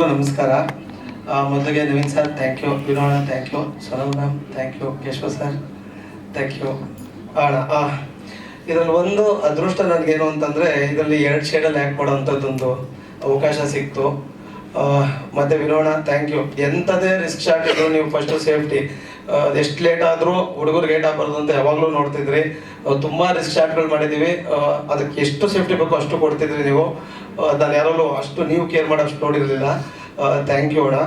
ನಮಸ್ಕಾರ. ಮೊದಲಿಗೆ Naveen sir thank you ವಿನೋಣ thank you Sonal ma'am thank you Keshava sir thank you ಅಣ್ಣ ಇದರಲ್ಲಿ ಒಂದು ಅದೃಷ್ಟ ನನಗೇನು ಅಂತಂದರೆ, ಇದರಲ್ಲಿ ಎರಡು ಶೇಡಲ್ಲಿ ಆ್ಯಕ್ಟ್ ಮಾಡೋವಂಥದ್ದೊಂದು ಅವಕಾಶ ಸಿಕ್ತು. ಮತ್ತೆ ವಿನೋಣ ಥ್ಯಾಂಕ್ ಯು ಎಂಥದೇ ರಿಸ್ಕ್ ಶಾಟ್ ಇದ್ರು ನೀವು ಫಸ್ಟು ಸೇಫ್ಟಿ ಎಷ್ಟು ಲೇಟ್ ಆದರೂ ಹುಡುಗರು ಲೇಟ್ ಆಗಬಾರ್ದು ಅಂತ ಯಾವಾಗಲೂ ನೋಡ್ತಿದ್ರಿ. ತುಂಬ ರಿಸ್ಕ್ ಶಾಟ್ಗಳು ಮಾಡಿದ್ದೀವಿ ಅದಕ್ಕೆ ಎಷ್ಟು ಸೇಫ್ಟಿ ಬೇಕೋ ಅಷ್ಟು ಕೊಡ್ತಿದ್ರಿ ನೀವು. ನಾನು ಯಾರಲ್ಲೂ ಅಷ್ಟು ನೀವು ಕೇರ್ ಮಾಡೋಷ್ಟು ನೋಡಿರಲಿಲ್ಲ. ಥ್ಯಾಂಕ್ ಯು ಅಣ್ಣ.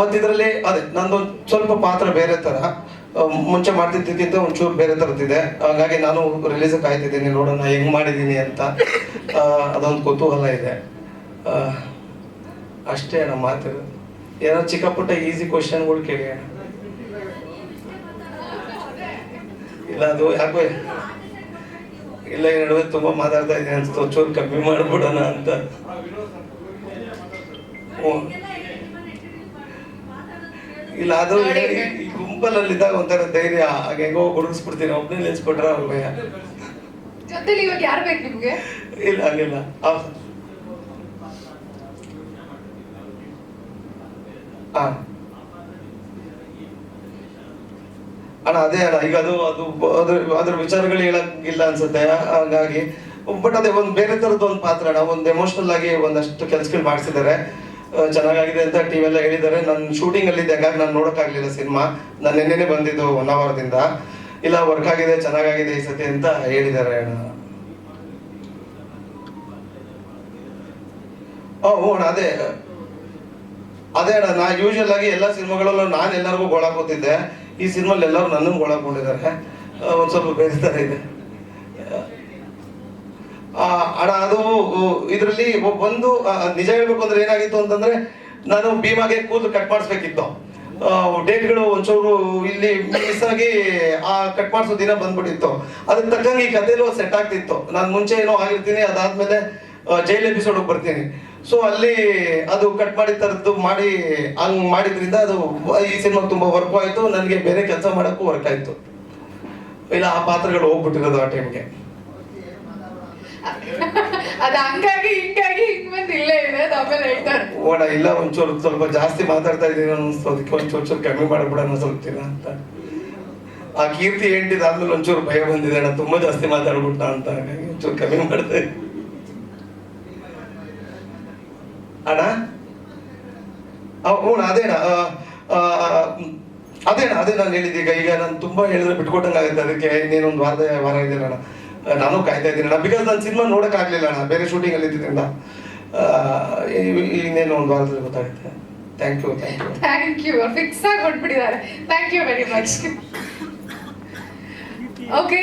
ಮತ್ತು ಇದರಲ್ಲಿ ಅದೇ, ನಂದು ಸ್ವಲ್ಪ ಪಾತ್ರ ಬೇರೆ ಥರ ಮುಂಚೆ ಮಾಡ್ತಿದ್ದಕ್ಕಿಂತ ಒಂಚೂರು ಬೇರೆ ಥರದ್ದಿದೆ ಹಾಗಾಗಿ ನಾನು ರಿಲೀಸ್ ಕಾಯ್ತಿದ್ದೀನಿ, ನೋಡೋಣ ಹೆಂಗ್ ಮಾಡಿದ್ದೀನಿ ಅಂತ. ಅದೊಂದು ಕುತೂಹಲ ಇದೆ. ಅಷ್ಟೇ ಅಣ್ಣ ಮಾತು. ಏನೋ ಚಿಕ್ಕ ಪುಟ್ಟ ಈಸಿ ಕ್ವಶನ್ಗಳು ಕೇಳಿ ಅಣ್ಣ. ಇಲ್ಲ ಅದು ಯಾಕೋ ಇಲ್ಲ ಈ ನಡುವೆ ತುಂಬಾ ಮಾತಾಡ್ತಾ ಇದ್ದೀನಿ ಅನ್ಸ್ತು ಚೂರು ಕಮ್ಮಿ ಮಾಡ್ಬಿಡೋಣ ಅಂತ. ಇಲ್ಲ ಅದು ಈ ಗುಂಪಲ್ಲಿ ಇದ್ದಾಗ ಒಂಥರ ಧೈರ್ಯ ಹಾಗೆ ಹೆಂಗೋ ಗುಡುಗಿಸ್ಬಿಡ್ತೀನಿ ಒಬ್ಬನೇ ನಿಲ್ಸ್ಬಿಟ್ರ ಅಲ್ವಯ್ಯ ಜೊತೆಲಿ ಇವಾಗ ಯಾರು ಬೇಕು ನಿಮ್ಗೆ? ಇಲ್ಲ ಹಂಗಿಲ್ಲ. ಆ- ಆ. ಅಣ್ಣ, ಅದೇ ಅಣ್ಣ, ಈಗ ಅದು ಅದು ಅದ್ರ ವಿಚಾರಗಳು ಹೇಳಕ್ಕಿಲ್ಲ ಅನ್ಸುತ್ತೆ. ಹಾಗಾಗಿ ಬಟ್ ಅದೇ ಒಂದು ಬೇರೆ ತರದ್ದು ಒಂದು ಪಾತ್ರ ಅಣ್ಣ, ಒಂದು ಎಮೋಷನಲ್ ಆಗಿ ಒಂದಷ್ಟು ಕೆಲಸಗಳು ಮಾಡಿಸಿದ್ದಾರೆ ಚೆನ್ನಾಗಿದೆ ಅಂತ ಟಿವಿ ಎಲ್ಲ ಹೇಳಿದ್ದಾರೆ. ನಾನು ಶೂಟಿಂಗ್ ಅಲ್ಲಿ ಇದ್ದೆ ಹಾಗಾಗಿ ನಾನು ನೋಡೋಕ್ಕಾಗ್ಲಿಲ್ಲ ಸಿನಿಮಾ. ನಾನು ನಿನ್ನೆನೆ ಬಂದಿದ್ದು ಒನ್ ಅವರ್ದಿಂದ ಇಲ್ಲ ವರ್ಕ್ ಆಗಿದೆ, ಚೆನ್ನಾಗಾಗಿದೆ ಈ ಸತಿ ಅಂತ ಹೇಳಿದ್ದಾರೆ ಅಣ್ಣ. ಹ್ಞೂ ಅದೇ. ಅದೇ ಅಣ್ಣ, ನಾ ಯೂಶಲ್ ಆಗಿ ಎಲ್ಲ ಸಿನಿಮಾಗಳಲ್ಲೂ ನಾನು ಎಲ್ಲರಿಗೂ ಗೋಳಾಕೋತಿದ್ದೆ ಈ ಸಿನಿಮಾಲ್ಲಿ ಎಲ್ಲರೂ ನನ್ನನ್ನು ಒಳಗೊಂಡಿದ್ದಾರೆ. ಒಂದ್ ಸ್ವಲ್ಪ ಬೇರೆ ಇದೆ. ಅಣ್ಣ, ಅದು ಇದರಲ್ಲಿ ಒಂದು ನಿಜ ಹೇಳ್ಬೇಕು ಅಂದ್ರೆ ಏನಾಗಿತ್ತು ಅಂತಂದ್ರೆ, ನಾನು ಭೀಮಾಗೆ ಕೂದಲು ಕಟ್ ಮಾಡಿಸ್ಬೇಕಿತ್ತು. ಡೇಟ್ಗಳು ಒಂಚೂರು ಇಲ್ಲಿ ಮಿಸ್ ಆಗಿ, ಆ ಕಟ್ ಮಾಡಿಸೋ ದಿನ ಬಂದ್ಬಿಟ್ಟಿತ್ತು. ಅದಕ್ಕೆ ತಕ್ಕಂಗೆ ಈ ಕಥೆಲೂ ಸೆಟ್ ಆಗ್ತಿತ್ತು. ನಾನು ಮುಂಚೆ ಏನೋ ಆಗಿರ್ತೀನಿ, ಅದಾದ್ಮೇಲೆ ಜೈಲ್ ಎಪಿಸೋಡ್ ಬರ್ತೀನಿ. ಸೊ ಅಲ್ಲಿ ಅದು ಕಟ್ ಮಾಡಿ ತರದ್ದು ಮಾಡಿ ಹಂಗ್ ಮಾಡಿದ್ರಿಂದ ಅದು ಈ ಸಿನಿಮಾ ತುಂಬಾ ವರ್ಕ್ ಆಯ್ತು. ನನಗೆ ಬೇರೆ ಕೆಲಸ ಮಾಡಕ್ಕೂ ವರ್ಕ್ ಆಯ್ತು. ಇಲ್ಲ ಆ ಪಾತ್ರಗಳು ಹೋಗ್ಬಿಟ್ಟಿರೋದು ಆ ಟೈಮ್ಗೆ ಅದ ಹಂಗಾಗಿ ಹಿಂಗಾಗಿ ಹಿಂಗ್ ಬಂದು ಇಲ್ಲೇ ಇದೆ ಅದು ಆಮೇಲೆ ಹೇಳ್ತಾರೆ. ಓಣ ಇಲ್ಲ ಒಂಚೂರು ಸ್ವಲ್ಪ ಜಾಸ್ತಿ ಮಾತಾಡ್ತಾ ಇದ್ದೀನಿ ಅನ್ಸ್ತು ಅದಕ್ಕೆ ಒಂಚೂರು ಚೂರು ಕಮ್ಮಿ ಮಾಡ್ಬಿಡೋಣ ಸ್ವಲ್ಪ ದಿನ ಅಂತ. ಆ ಕೀರ್ತಿ ಹೆಂಡಿದ ಆದ್ಮೇಲೆ ಒಂಚೂರು ಭಯ ಬಂದಿದೆ. ಅಣ್ಣ ತುಂಬಾ ಜಾಸ್ತಿ ಮಾತಾಡ್ಬಿಟ್ಟ ಅಂತ. ಹಾಗಾಗಿ ಒಂಚೂರು ಕಮ್ಮಿ ಮಾಡ್ದೆ ಅಣ್ಣ? ಹ್ಞೂ ಅದೇಣ ಆ, ಅದೇ ನಾನು ಹೇಳಿದ್ದೆ. ಈಗ ನಾನು ತುಂಬಾ ಹೇಳಿದ್ರೆ ಬಿಟ್ಕೊಟ್ಟಂಗೆ ಆಗುತ್ತೆ. ಅದಕ್ಕೆ ಇನ್ನೇನೊಂದು ವಾರದ ವಾರ ಇದೆ ಅಣ್ಣ. ನಾನು ಕಾಯ್ತಾ ಇದ್ದೀನಿ ಅಣ್ಣ. ಬಿಕಾಸ್ ನಾನು ಸಿನಿಮಾ ನೋಡಕ್ ಆಗ್ಲಿಲ್ಲ ಅಣ್ಣ. ಬೇರೆ ಶೂಟಿಂಗ್ ಅಲ್ಲಿ ಇದ್ದಿದ್ದರಿಂದ ಅಣ್ಣ ಇನ್ನೇನು ಒಂದು ವಾರದಲ್ಲಿ ಗೊತ್ತಾಗುತ್ತೆ. Thank you thank you thank you fix ಆಗಿ ಕೊಟ್ಬಿಟ್ಟಿದ್ದಾರೆ thank you very much okay